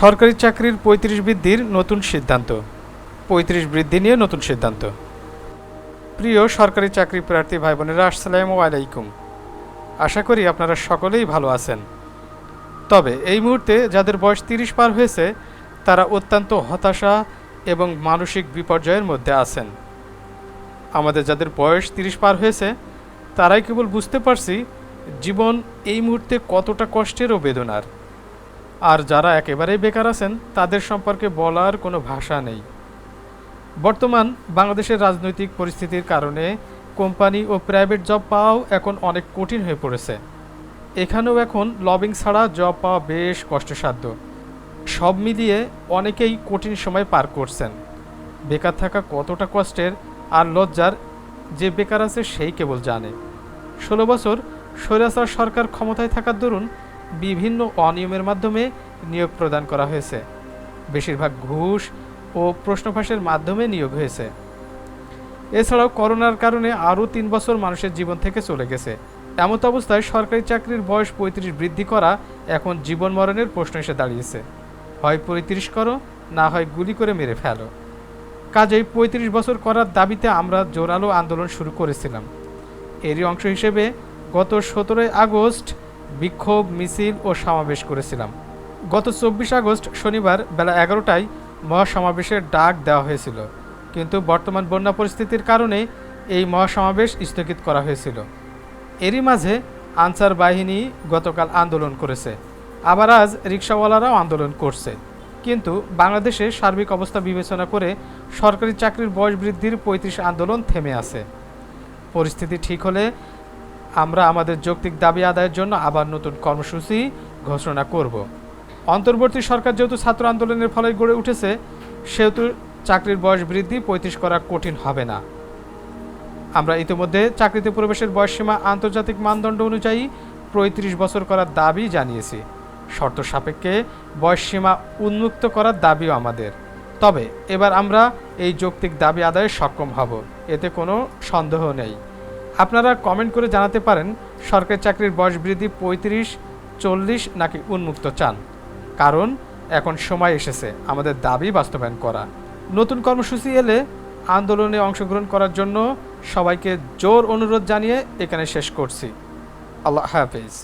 সরকারি চাকরির পঁয়ত্রিশ বৃদ্ধির নতুন সিদ্ধান্ত। পঁয়ত্রিশ বৃদ্ধি নিয়ে নতুন সিদ্ধান্ত। প্রিয় সরকারি চাকরি প্রার্থী ভাই বোনেরা আসসালামু আলাইকুম। আশা করি আপনারা সকলেই ভালো আছেন। তবে এই মুহূর্তে যাদের বয়স তিরিশ পার হয়েছে, তারা অত্যন্ত হতাশা এবং মানসিক বিপর্যয়ের মধ্যে আছেন। আমাদের যাদের বয়স তিরিশ পার হয়েছে, তারাই কেবল বুঝতে পারছি জীবন এই মুহূর্তে কতটা কষ্টের ও বেদনার। আর যারা একেবারেই বেকার আছেন, তাদের সম্পর্কে বলার কোনো ভাষা নেই। বর্তমান বাংলাদেশের রাজনৈতিক পরিস্থিতির কারণে কোম্পানি ও প্রাইভেট জব পাওয়াও এখন অনেক কঠিন হয়ে পড়েছে। এখানেও এখন লবিং ছাড়া জব পাওয়া বেশ কষ্টসাধ্য। সব মিলিয়ে অনেকেই কঠিন সময় পার করছেন। বেকার থাকা কতটা কষ্টের আর লজ্জার, যে বেকার আছে সেই কেবল জানে। ষোলো বছর স্বৈরাচার সরকার ক্ষমতায় থাকার দরুন বিভিন্ন অনিয়মের মাধ্যমে নিয়োগ প্রদান করা হয়েছে। বেশিরভাগ ঘুষ ও প্রশ্নফাঁসের মাধ্যমে নিয়োগ হয়েছে। এছাড়াও করোনার কারণে আরও তিন বছর মানুষের জীবন থেকে চলে গেছে। এমত অবস্থায় সরকারি চাকরির বয়স পঁয়ত্রিশ বৃদ্ধি করা এখন জীবন মরণের প্রশ্ন এসে দাঁড়িয়েছে। হয় পঁয়ত্রিশ করো, না হয় গুলি করে মেরে ফেলো। কাজেই পঁয়ত্রিশ বছর করার দাবিতে আমরা জোরালো আন্দোলন শুরু করেছিলাম। এরই অংশ হিসেবে গত সতেরোই আগস্ট বিক্ষোভ, মিছিল ও সমাবেশ করেছিলাম। গত চব্বিশ আগস্ট শনিবার বেলা এগারোটায় মহাসমাবেশের ডাক দেওয়া হয়েছিল। কিন্তু বর্তমান বন্যা পরিস্থিতির কারণে এই মহাসমাবেশ স্থগিত করা হয়েছিল। এরই মাঝে আনসার বাহিনী গতকাল আন্দোলন করেছে। আবার আজ রিক্সাওয়ালারাও আন্দোলন করছে। কিন্তু বাংলাদেশে সার্বিক অবস্থা বিবেচনা করে সরকারি চাকরির বয়স বৃদ্ধির পঁয়ত্রিশ আন্দোলন থেমে আছে। পরিস্থিতি ঠিক হলে আমরা আমাদের যৌক্তিক দাবি আদায়ের জন্য আবার নতুন কর্মসূচি ঘোষণা করব। অন্তর্বর্তী সরকার যেহেতু ছাত্র আন্দোলনের ফলে গড়ে উঠেছে, সেহেতু চাকরির বয়স বৃদ্ধি পঁয়ত্রিশ করা কঠিন হবে না। আমরা ইতিমধ্যে চাকরিতে প্রবেশের বয়সসীমা আন্তর্জাতিক মানদণ্ড অনুযায়ী পঁয়ত্রিশ বছর করার দাবি জানিয়েছি। শর্ত সাপেক্ষে বয়সসীমা উন্মুক্ত করার দাবিও আমাদের। তবে এবার আমরা এই যৌক্তিক দাবি আদায়ে সক্ষম হব, এতে কোনো সন্দেহ নেই। আপনারা কমেন্ট করে জানাতে পারেন, সরকারি চাকরির বয়স বৃদ্ধি পঁয়ত্রিশ, চল্লিশ নাকি উন্মুক্ত চান। কারণ এখন সময় এসেছে আমাদের দাবি বাস্তবায়ন করা। নতুন কর্মসূচি এলে আন্দোলনে অংশগ্রহণ করার জন্য সবাইকে জোর অনুরোধ জানিয়ে এখানে শেষ করছি। আল্লাহ হাফিজ।